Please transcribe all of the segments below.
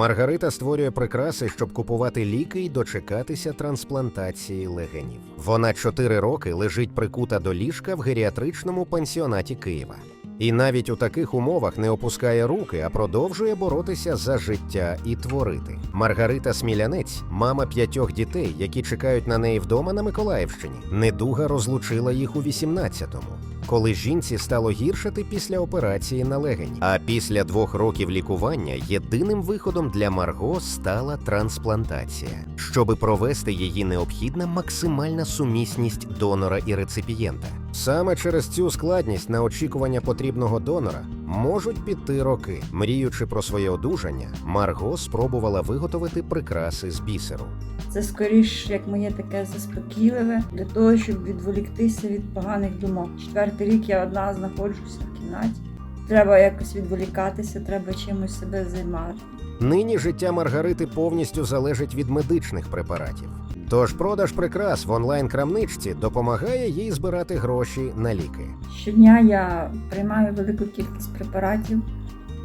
Маргарита створює прикраси, щоб купувати ліки і дочекатися трансплантації легенів. Вона чотири роки лежить прикута до ліжка в геріатричному пансіонаті Києва. І навіть у таких умовах не опускає руки, а продовжує боротися за життя і творити. Маргарита Смілянець, мама п'ятьох дітей, які чекають на неї вдома на Миколаївщині. Недуга розлучила їх у 18-му, коли жінці стало гіршати після операції на легені. А після двох років лікування єдиним виходом для Марго стала трансплантація. Щоби провести її необхідна максимальна сумісність донора і реципієнта. Саме через цю складність на очікування потрібного донора можуть піти роки. Мріючи про своє одужання, Марго спробувала виготовити прикраси з бісеру. Це скоріш як моє таке заспокійливе для того, щоб відволіктися від поганих думок. Четвертий рік я одна знаходжуся в кімнаті. Треба якось відволікатися, треба чимось себе займати. Нині життя Маргарити повністю залежить від медичних препаратів. Тож продаж прикрас в онлайн-крамничці допомагає їй збирати гроші на ліки. Щодня я приймаю велику кількість препаратів,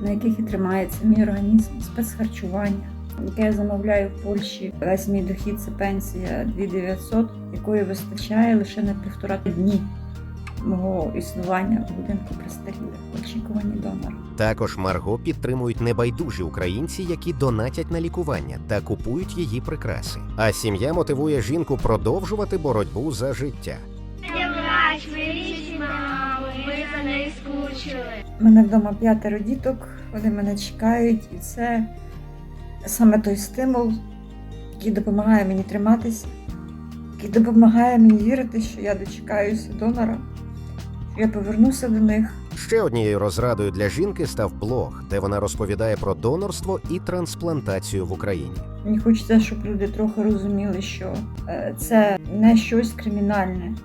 на яких і тримається мій організм, спецхарчування, яке я замовляю в Польщі. Весь мій дохід це пенсія 2900, якої вистачає лише на півтора дні мого існування в будинку престарілих в очікуванні донора. Також Марго підтримують небайдужі українці, які донатять на лікування та купують її прикраси. А сім'я мотивує жінку продовжувати боротьбу за життя. Не плач, ми мами, ми за неї скучили. Мене вдома п'ятеро діток, вони мене чекають, і це саме той стимул, який допомагає мені триматися, який допомагає мені вірити, що я дочекаюся донора, я повернуся до них. Ще однією розрадою для жінки став блог, де вона розповідає про донорство і трансплантацію в Україні. Мені хочеться, щоб люди трохи розуміли, що е, це не щось кримінальне.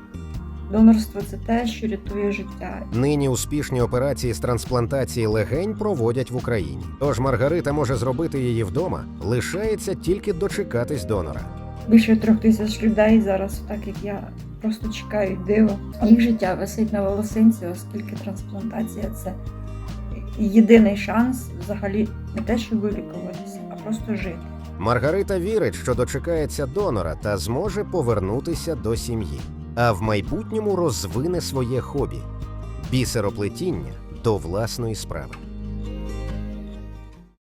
Донорство це те, що рятує життя. Нині успішні операції з трансплантації легень проводять в Україні. Тож Маргарита може зробити її вдома, лишається тільки дочекатись донора. Більше трьох тисяч людей зараз, так як я, просто чекають диво. Їх життя висить на волосинці, оскільки трансплантація це єдиний шанс взагалі не те, що вилікуватися, а просто жити. Маргарита вірить, що дочекається донора та зможе повернутися до сім'ї, а в майбутньому розвине своє хобі бісероплетіння до власної справи.